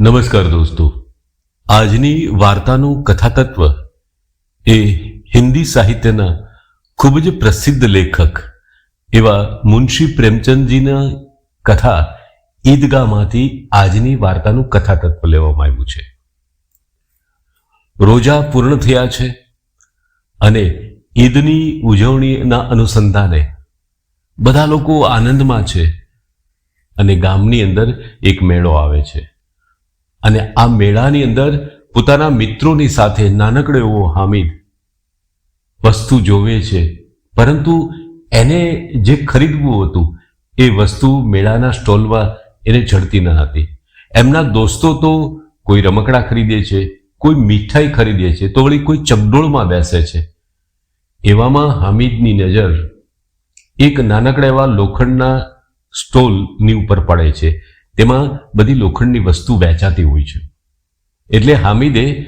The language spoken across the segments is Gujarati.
નમસ્કાર દોસ્તો. આજની વાર્તાનું કથાતત્વ એ હિન્દી સાહિત્યના ખૂબ જ પ્રસિદ્ધ લેખક એવા મુનશી પ્રેમચંદજીના કથા ઈદગાહમાંથી આજની વાર્તાનું કથાતત્વ લેવામાં આવ્યું છે. રોજા પૂર્ણ થયા છે અને ઈદની ઉજવણીના અનુસંધાને બધા લોકો આનંદમાં છે અને ગામની અંદર એક મેળો આવે છે. અને આ મેળાની અંદર પોતાના મિત્રોની સાથે નાનકડો એવો હામિદ વસ્તુ જોવે છે. પરંતુ એને જે ખરીદવું હતું, એ વસ્તુ મેળાના સ્ટોલમાં એને જડતી ન હતી. એમના દોસ્તો તો કોઈ રમકડા ખરીદે છે, કોઈ મીઠાઈ ખરીદે છે, તો વળી કોઈ ચગડોળમાં બેસે છે. એવામાં હામિદની નજર એક નાનકડા એવા લોખંડના સ્ટોલની ઉપર પડે છે. તેમાં બધી લોખંડની વસ્તુ વેચાતી હોય છે. એટલે હામિદે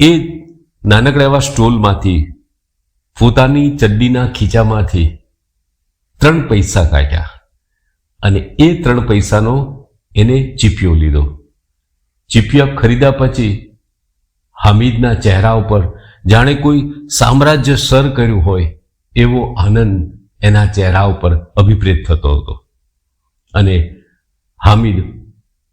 એ નાનકડા એવા સ્ટોલમાંથી પોતાની ચડ્ડીના ખીચામાંથી ત્રણ પૈસા કાઢ્યા અને એ ત્રણ પૈસાનો એને ચીપિયો લીધો. ચીપિયા ખરીદ્યા પછી હામિદના ચહેરા ઉપર જાણે કોઈ સામ્રાજ્ય સર કર્યું હોય એવો આનંદ એના ચહેરા ઉપર અભિપ્રેત થતો હતો. અને હામિદ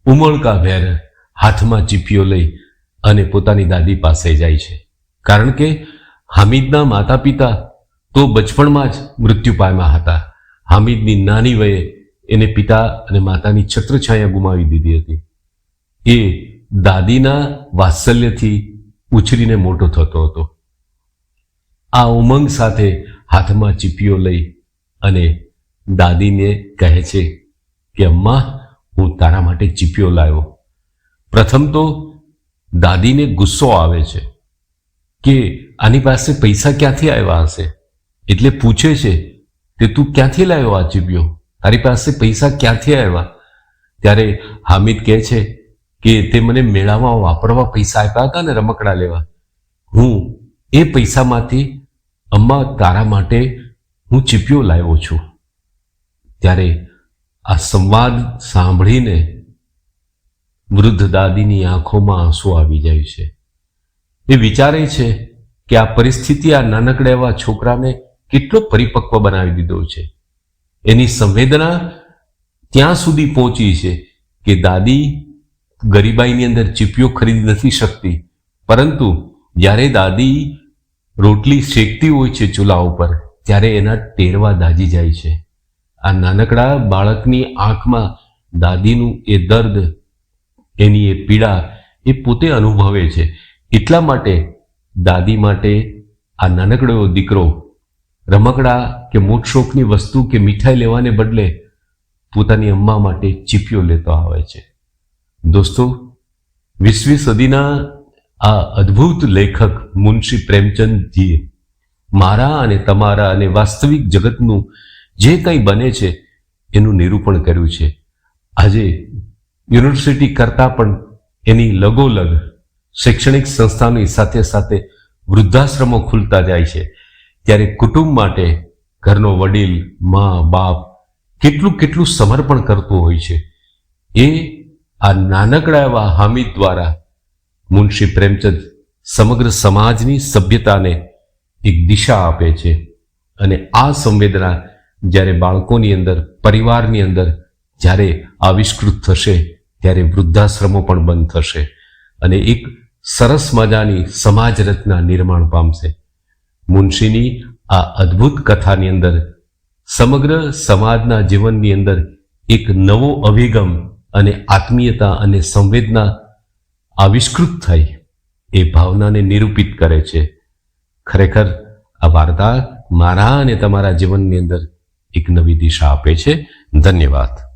ઉમળકા ભેર હાથમાં ચીપિયો લઈ અને પોતાની દાદી પાસે જાય છે. કારણ કે હામિદના માતા પિતા તો બચપણમાં જ મૃત્યુ પામ્યા હતા. હામિદની નાની વયે એને પિતા અને માતાની છત્રછાયા ગુમાવી દીધી હતી. એ દાદીના વાત્સલ્યથી ઉછરીને મોટો થતો હતો. આ ઉમંગ સાથે હાથમાં ચીપિયો લઈ અને દાદીને કહે છે કે, અમ્મા હું તારા માટે ચીપિયો લાવ્યો. પ્રથમ તો દાદીને ગુસ્સો આવે છે કે આની પાસે પૈસા ક્યાંથી આવ્યા હશે? એટલે પૂછે છે કે તું ક્યાંથી લાવ્યો આ ચીપિયો તારી પાસે પૈસા ક્યાંથી આવ્યા? ત્યારે હામિદ કહે છે કે તે મને મેળામાં વાપરવા પૈસા આપ્યા હતા ને રમકડા લેવા. હું એ પૈસામાંથી અમ્મા તારા માટે હું ચીપિયો લાવ્યો છું. ત્યારે આ સંવાદ સાંભળીને વૃદ્ધ દાદીની આંખોમાં આંસુ આવી જાય છે. એ વિચારે છે કે આ પરિસ્થિતિ આ નાનકડા એવા છોકરાને કેટલો પરિપક્વ બનાવી દીધો છે. એની સંવેદના ત્યાં સુધી પહોંચી છે કે દાદી ગરીબાઈની અંદર ચીપિયો ખરીદી નથી શકતી. પરંતુ જ્યારે દાદી રોટલી શેકતી હોય છે ચૂલા ઉપર, ત્યારે એના ટેરવા દાજી જાય છે. આ નાનકડા બાળકની આંખમાં દાદીનું એ દર્દ, એની એ પીડા એ પોતે અનુભવે છે. એટલા માટે દાદી માટે આ નાનકડો દીકરો રમકડા કે મોટશોખની વસ્તુ કે મીઠાઈ લેવાને બદલે પોતાની અમ્મા માટે ચીપિયો લેતો આવે છે. દોસ્તો, વીસમી સદીના આ અદ્ભુત લેખક મુનશી પ્રેમચંદજીએ મારા અને તમારા અને વાસ્તવિક જગતનું જે કંઈ બને છે, એનું નિરૂપણ કર્યું છે. આજે યુનિવર્સિટી કરતાં પણ એની લગોલગ શૈક્ષણિક સંસ્થાની સાથે સાથે વૃદ્ધાશ્રમો ખુલતા જાય છે. ત્યારે કુટુંબ માટે ઘરનો વડીલ, મા, બાપ કેટલું કેટલું સમર્પણ કરતું હોય છે. એ આ નાનકડા એવા હામિદ દ્વારા મુનશી પ્રેમચંદ સમગ્ર સમાજની સભ્યતાને એક દિશા આપે છે. અને આ સંવેદના જ્યારે બાળકોની અંદર, પરિવારની અંદર જ્યારે આવિષ્કૃત થશે, ત્યારે વૃદ્ધાશ્રમો પણ બંધ થશે અને એક સરસ મજાની સમાજ રચના નિર્માણ પામશે. મુનશીની આ અદ્ભુત કથાની અંદર, સમગ્ર સમાજના જીવનની અંદર એક નવો અભિગમ અને આત્મીયતા અને સંવેદના આવિષ્કૃત થઈ, એ ભાવનાને નિરૂપિત કરે છે. ખરેખર આ વાર્તા મારા અને તમારા જીવનની અંદર એક નવી દિશા આપે છે. ધન્યવાદ.